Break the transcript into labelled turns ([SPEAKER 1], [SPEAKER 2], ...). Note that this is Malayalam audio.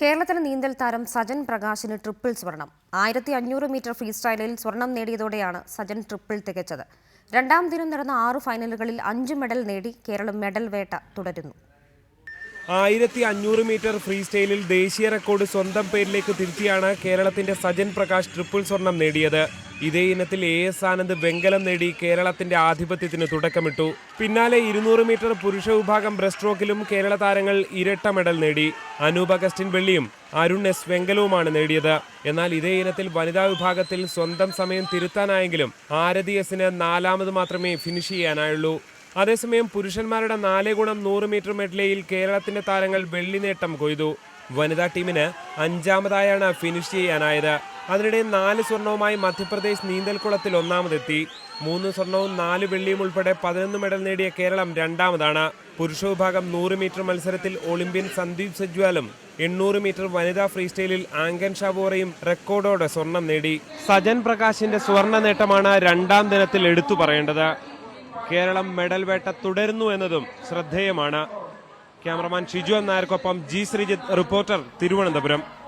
[SPEAKER 1] കേരളത്തിലെ നീന്തൽ താരം സജൻ പ്രകാശിന് ട്രിപ്പിൾ സ്വർണം. ആയിരത്തി അഞ്ഞൂറ് മീറ്റർ ഫ്രീ സ്റ്റൈലിൽ സ്വർണം നേടിയതോടെയാണ് സജൻ ട്രിപ്പിൾ തികച്ചത്. രണ്ടാം ദിനം നടന്ന ആറ് ഫൈനലുകളിൽ അഞ്ച് മെഡൽ നേടി കേരളം മെഡൽ വേട്ട തുടരുന്നു.
[SPEAKER 2] ആയിരത്തി അഞ്ഞൂറ് മീറ്റർ ഫ്രീ സ്റ്റൈലിൽ ദേശീയ റെക്കോർഡ് സ്വന്തം പേരിലേക്ക് തിരുത്തിയാണ് കേരളത്തിന്റെ സജൻ പ്രകാശ് ട്രിപ്പിൾ സ്വർണം നേടിയത്. ഇതേ ഇനത്തിൽ എ എസ് ആനന്ദ് വെങ്കലം നേടി കേരളത്തിന്റെ ആധിപത്യത്തിന് തുടക്കമിട്ടു. പിന്നാലെ ഇരുന്നൂറ് മീറ്റർ പുരുഷ വിഭാഗം ബ്രസ്റ്റ് സ്ട്രോക്കിലും കേരള താരങ്ങൾ ഇരട്ട മെഡൽ നേടി. അനൂപ് അഗസ്റ്റിൻ വെള്ളിയും അരുൺ എസ് വെങ്കലവുമാണ് നേടിയത്. എന്നാൽ ഇതേ ഇനത്തിൽ വനിതാ വിഭാഗത്തിൽ സ്വന്തം സമയം തിരുത്താനായെങ്കിലും ആരതി എസിന് നാലാമത് മാത്രമേ ഫിനിഷ് ചെയ്യാനായുള്ളൂ. അതേസമയം പുരുഷന്മാരുടെ നാല് ഗുണം നൂറ് മീറ്റർ മെഡ്ലയിൽ കേരളത്തിന്റെ താരങ്ങൾ വെള്ളി നേട്ടം കൊയ്തു. വനിതാ ടീമിന് അഞ്ചാമതായാണ് ഫിനിഷ് ചെയ്യാനായത്. അതിനിടെ നാല് സ്വർണവുമായി മധ്യപ്രദേശ് നീന്തൽക്കുളത്തിൽ ഒന്നാമതെത്തി. മൂന്ന് സ്വർണവും നാല് വെള്ളിയും ഉൾപ്പെടെ പതിനൊന്ന് മെഡൽ നേടിയ കേരളം രണ്ടാമതാണ്. പുരുഷ വിഭാഗം നൂറ് മീറ്റർ മത്സരത്തിൽ ഒളിമ്പ്യൻ സന്ദീപ് സജ്വാലും എണ്ണൂറ് മീറ്റർ വനിതാ ഫ്രീ സ്റ്റൈലിൽ ആങ്കൻ ഷാബോറയും റെക്കോർഡോടെ സ്വർണം നേടി. സജൻ പ്രകാശിന്റെ സ്വർണ നേട്ടമാണ് രണ്ടാം ദിനത്തിൽ എടുത്തു പറയേണ്ടത്. കേരളം മെഡൽ വേട്ട തുടരുന്നു എന്നതും ശ്രദ്ധേയമാണ്. ക്യാമറമാൻ ഷിജു നായർക്കൊപ്പം ജി ശ്രീജിത്ത് റിപ്പോർട്ടർ തിരുവനന്തപുരം.